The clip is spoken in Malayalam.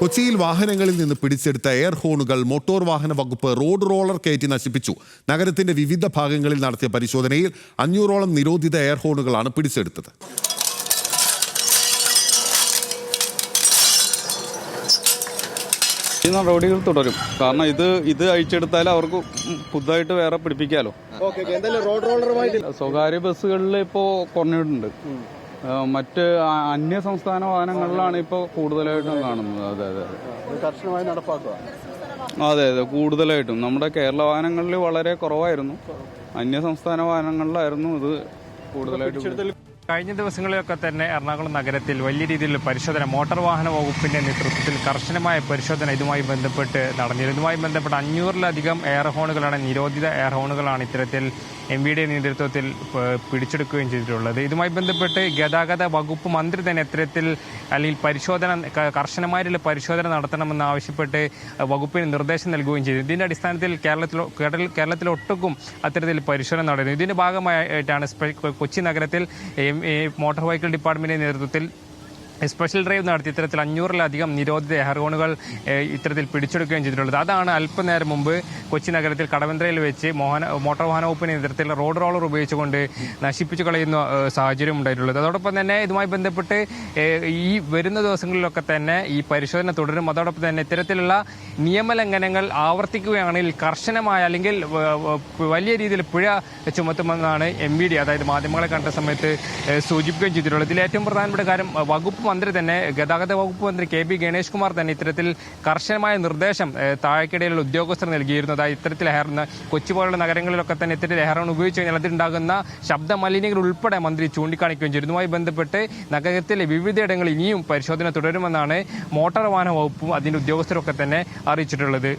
കൊച്ചിയിൽ വാഹനങ്ങളിൽ നിന്ന് പിടിച്ചെടുത്ത എയർ ഹോണുകൾ മോട്ടോർ വാഹന വകുപ്പ് റോഡ് റോളർ കയറ്റി നശിപ്പിച്ചു. നഗരത്തിന്റെ വിവിധ ഭാഗങ്ങളിൽ നടത്തിയ പരിശോധനയിൽ അഞ്ഞൂറോളം നിരോധിത എയർ ഹോണുകളാണ് പിടിച്ചെടുത്തത്. ഈ നടപടികൾ തുടരും. കാരണം ഇത് ഇത് അഴിച്ചെടുത്താൽ അവർക്ക് പുതുതായിട്ട് വേറെ പിടിപ്പിക്കാലോ. Okay okay. എന്തായാലും റോഡ് റോളറുമായിട്ട് സ്വകാര്യ ബസ്സുകളിൽ ഇപ്പോൾ കുറഞ്ഞിട്ടുണ്ട്. മറ്റ് അന്യ സംസ്ഥാന വാഹനങ്ങളിലാണ് ഇപ്പോൾ കൂടുതലായിട്ടും കാണുന്നത്. അതെ അതെ അതെ. കർശനമായി നടപ്പാക്കുക. അതെ അതെ കൂടുതലായിട്ടും. നമ്മുടെ കേരള വാഹനങ്ങളിൽ വളരെ കുറവായിരുന്നു. അന്യ സംസ്ഥാന വാഹനങ്ങളിലായിരുന്നു ഇത് കൂടുതലായിട്ടും കഴിഞ്ഞ ദിവസങ്ങളിലൊക്കെ തന്നെ എറണാകുളം നഗരത്തിൽ വലിയ രീതിയിൽ പരിശോധന മോട്ടോർ വാഹന വകുപ്പിന്റെ നേതൃത്വത്തിൽ കർശനമായ പരിശോധന ഇതുമായി ബന്ധപ്പെട്ട് നടന്നിരുന്നു. ഇതുമായി ബന്ധപ്പെട്ട് അഞ്ഞൂറിലധികം എയർ ഹോണുകളാണ് നിരോധിത എയർ ഹോണുകളാണ് ഇത്തരത്തിൽ എം വിയുടെ നേതൃത്വത്തിൽ പിടിച്ചെടുക്കുകയും ചെയ്തിട്ടുള്ളത്. ഇതുമായി ബന്ധപ്പെട്ട് ഗതാഗത വകുപ്പ് മന്ത്രി തന്നെ ഇത്തരത്തിൽ അല്ലെങ്കിൽ പരിശോധന കർശനമായിട്ടുള്ള പരിശോധന നടത്തണമെന്ന് ആവശ്യപ്പെട്ട് വകുപ്പിന് നിർദ്ദേശം നൽകുകയും ചെയ്തു. ഇതിന്റെ അടിസ്ഥാനത്തിൽ കേരളത്തിൽ കേരള- കേരളത്തിലൊട്ടുക്കും അത്തരത്തിൽ പരിശോധന നടന്നു ഇതിന്റെ ഭാഗമായിട്ടാണ് കൊച്ചി നഗരത്തിൽ എം- മോട്ടോർ വെഹിക്കിൾ ഡിപ്പാർട്ട്മെന്റിന്റെ നേതൃത്വത്തിൽ സ്പെഷ്യൽ ഡ്രൈവ് നടത്തി ഇത്തരത്തിൽ അഞ്ഞൂറിലധികം നിരോധിത ഹെയർഗോണുകൾ ഇത്തരത്തിൽ പിടിച്ചെടുക്കുകയും ചെയ്തിട്ടുള്ളത്. അതാണ് അല്പനേരം മുമ്പ് കൊച്ചി നഗരത്തിൽ കടവന്ത്രയിൽ വെച്ച് മോഹന മോട്ടോർ വാഹന വകുപ്പ് നേതൃത്വത്തിൽ റോഡ് റോളർ ഉപയോഗിച്ചുകൊണ്ട് നശിപ്പിച്ചു കളയുന്ന സാഹചര്യം ഉണ്ടായിട്ടുള്ളത്. അതോടൊപ്പം തന്നെ ഇതുമായി ബന്ധപ്പെട്ട് ഈ വരുന്ന ദിവസങ്ങളിലൊക്കെ തന്നെ ഈ പരിശോധന തുടരും. അതോടൊപ്പം തന്നെ ഇത്തരത്തിലുള്ള നിയമലംഘനങ്ങൾ ആവർത്തിക്കുകയാണെങ്കിൽ കർശനമായ അല്ലെങ്കിൽ വലിയ രീതിയിൽ പിഴ ചുമത്തുമെന്നാണ് എം വി ഡി അതായത് മാധ്യമങ്ങളെ കണ്ട സമയത്ത് സൂചിപ്പിക്കുകയും ചെയ്തിട്ടുള്ളത്. ഇതിൽ ഏറ്റവും പ്രധാനപ്പെട്ട കാര്യം വകുപ്പ് മന്ത്രി തന്നെ ഗതാഗത വകുപ്പ് മന്ത്രി കെ ബി ഗണേഷ് കുമാർ തന്നെ ഇത്തരത്തിൽ കർശനമായ നിർദ്ദേശം താഴേക്കിടയിലുള്ള ഉദ്യോഗസ്ഥർ നൽകിയിരുന്നതായി ഇത്തരത്തിൽ ലഹറിന് കൊച്ചി പോലുള്ള നഗരങ്ങളിലൊക്കെ തന്നെ ഇത്തരത്തിൽ ഹെയറോൺ ഉപയോഗിച്ച് കഴിഞ്ഞാൽ അതിലുണ്ടാകുന്ന ശബ്ദ മലിനീകരണം ഉൾപ്പെടെ മന്ത്രി ചൂണ്ടിക്കാണിക്കുകയും ചെയ്തു. ഇതുമായി ബന്ധപ്പെട്ട് നഗരത്തിലെ വിവിധയിടങ്ങളിൽ ഇനിയും പരിശോധന തുടരുമെന്നാണ് മോട്ടോർ വാഹന വകുപ്പും അതിന്റെ ഉദ്യോഗസ്ഥരൊക്കെ തന്നെ അറിയിച്ചിട്ടുള്ളത്.